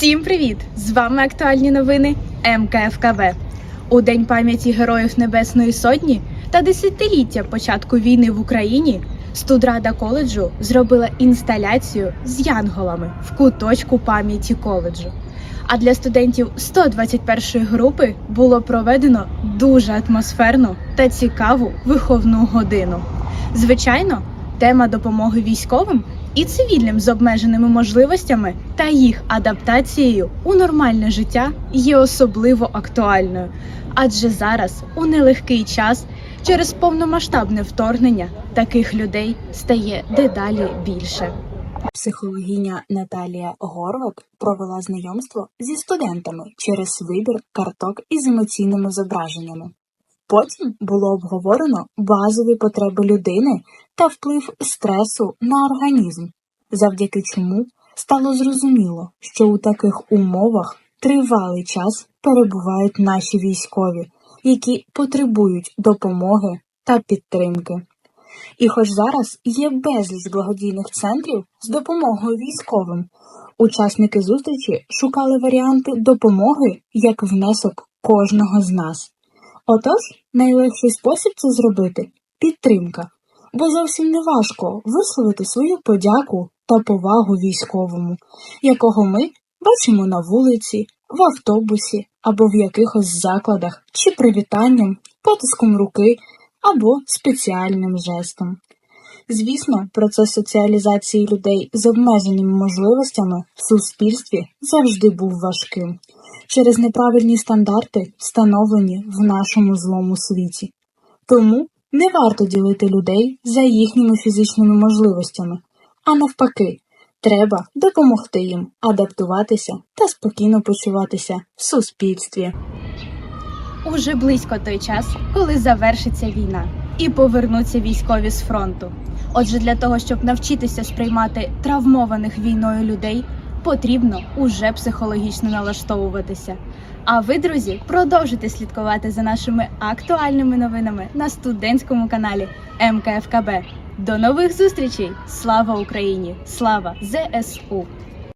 Всім привіт! З вами актуальні новини МКФКВ. У День пам'яті Героїв Небесної Сотні та десятиліття початку війни в Україні студрада коледжу зробила інсталяцію з янголами в куточку пам'яті коледжу. А для студентів 121 групи було проведено дуже атмосферну та цікаву виховну годину. Звичайно, тема допомоги військовим і цивільним з обмеженими можливостями та їх адаптацією у нормальне життя є особливо актуальною, адже зараз у нелегкий час через повномасштабне вторгнення таких людей стає дедалі більше. Психологиня Наталія Горват провела знайомство зі студентами через вибір карток із емоційними зображеннями. Потім було обговорено базові потреби людини та вплив стресу на організм, завдяки чому стало зрозуміло, що у таких умовах тривалий час перебувають наші військові, які потребують допомоги та підтримки. І хоч зараз є безліч благодійних центрів з допомогою військовим, учасники зустрічі шукали варіанти допомоги як внесок кожного з нас. Отож, найлегший спосіб це зробити підтримка, бо зовсім не важко висловити свою подяку та повагу військовому, якого ми бачимо на вулиці, в автобусі або в якихось закладах чи привітанням, потиском руки або спеціальним жестом. Звісно, процес соціалізації людей з обмеженими можливостями в суспільстві завжди був важким через неправильні стандарти, встановлені в нашому злому світі. Тому не варто ділити людей за їхніми фізичними можливостями, а навпаки, треба допомогти їм адаптуватися та спокійно почуватися в суспільстві. Уже близько той час, коли завершиться війна і повернуться військові з фронту. Отже, для того, щоб навчитися сприймати травмованих війною людей, потрібно уже психологічно налаштовуватися. А ви, друзі, продовжуйте слідкувати за нашими актуальними новинами на студентському каналі МКФКБ. До нових зустрічей! Слава Україні! Слава ЗСУ!